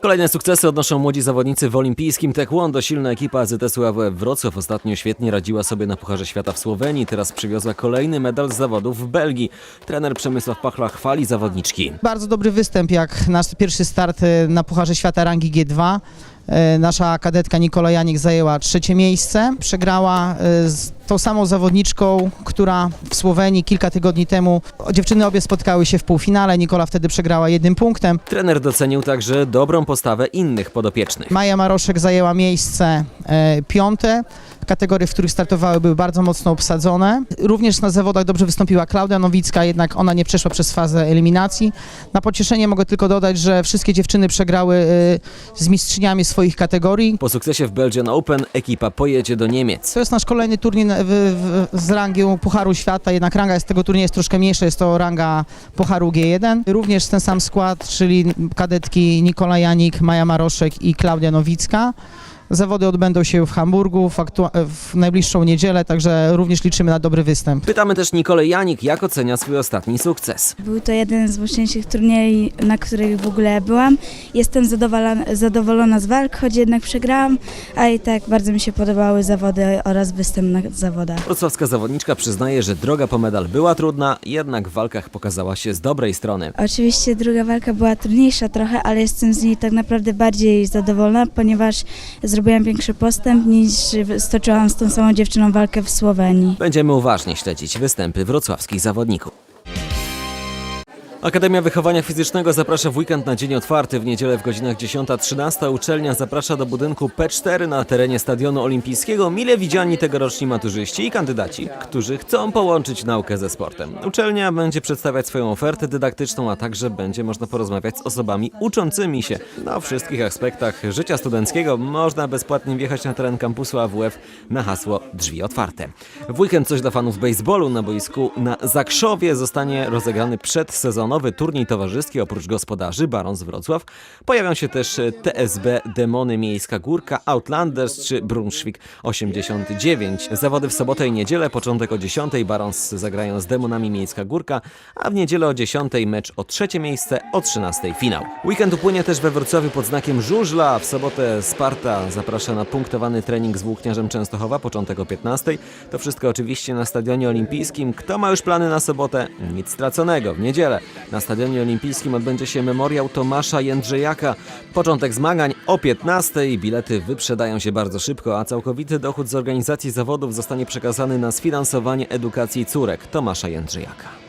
Kolejne sukcesy odnoszą młodzi zawodnicy w olimpijskim taekwondo. Silna ekipa AZS-u AWF Wrocław ostatnio świetnie radziła sobie na Pucharze Świata w Słowenii. Teraz przywiozła kolejny medal z zawodów w Belgii. Trener Przemysław Pachla chwali zawodniczki. Bardzo dobry występ jak nasz pierwszy start e, na Pucharze Świata rangi G2. E, Nasza kadetka Nikola Janik zajęła trzecie miejsce. Przegrała e, z tą samą zawodniczką, która w Słowenii kilka tygodni temu, dziewczyny obie spotkały się w półfinale. Nikola wtedy przegrała jednym punktem. Trener docenił także dobrą postawę innych podopiecznych. Maja Maroszek zajęła miejsce e, piąte. Kategorie, w których startowały, były bardzo mocno obsadzone. Również na zawodach dobrze wystąpiła Klaudia Nowicka, jednak ona nie przeszła przez fazę eliminacji. Na pocieszenie mogę tylko dodać, że wszystkie dziewczyny przegrały e, z mistrzyniami swoich kategorii. Po sukcesie w Belgian Open ekipa pojedzie do Niemiec. To jest nasz kolejny turniej z rangi Pucharu Świata, jednak ranga jest tego turnieju jest troszkę mniejsza, jest to ranga Pucharu G1. Również ten sam skład, czyli kadetki Nikola Janik, Maja Maroszek i Klaudia Nowicka. Zawody odbędą się w Hamburgu w, w najbliższą niedzielę, także również liczymy na dobry występ. Pytamy też Nikolę Janik, jak ocenia swój ostatni sukces. Był to jeden z mocniejszych turniejów, na których w ogóle byłam. Jestem zadowolona, zadowolona z walk, choć jednak przegrałam, a i tak bardzo mi się podobały zawody oraz występ na zawodach. Wrocławska zawodniczka przyznaje, że droga po medal była trudna, jednak w walkach pokazała się z dobrej strony. Oczywiście druga walka była trudniejsza trochę, ale jestem z niej tak naprawdę bardziej zadowolona, ponieważ zrobiłam większy postęp niż stoczyłam z tą samą dziewczyną walkę w Słowenii. Będziemy uważnie śledzić występy wrocławskich zawodników. Akademia Wychowania Fizycznego zaprasza w weekend na dzień otwarty. W niedzielę w godzinach 10-13 uczelnia zaprasza do budynku P4 na terenie Stadionu Olimpijskiego mile widziani tegoroczni maturzyści i kandydaci, którzy chcą połączyć naukę ze sportem. Uczelnia będzie przedstawiać swoją ofertę dydaktyczną, a także będzie można porozmawiać z osobami uczącymi się. Na wszystkich aspektach życia studenckiego można bezpłatnie wjechać na teren kampusu AWF na hasło Drzwi Otwarte. W weekend coś dla fanów baseballu na boisku na Zakrzowie zostanie rozegrany przedsezonowy turniej towarzyski. Oprócz gospodarzy Barons Wrocław pojawią się też e, TSB Demony Miejska Górka, Outlanders czy Brunswick 89. Zawody w sobotę i niedzielę, początek o 10. Barons zagrają z Demonami Miejska Górka, a w niedzielę o 10. mecz o trzecie miejsce, o 13. finał. Weekend upłynie też we Wrocławiu pod znakiem żużla. W sobotę Sparta zaprasza na punktowany trening z Włókniarzem Częstochowa, początek o 15. To wszystko oczywiście na Stadionie Olimpijskim. Kto ma już plany na sobotę? Nic straconego. W niedzielę na Stadionie Olimpijskim odbędzie się memoriał Tomasza Jędrzejaka. Początek zmagań o 15. Bilety wyprzedają się bardzo szybko, a całkowity dochód z organizacji zawodów zostanie przekazany na sfinansowanie edukacji córek Tomasza Jędrzejaka.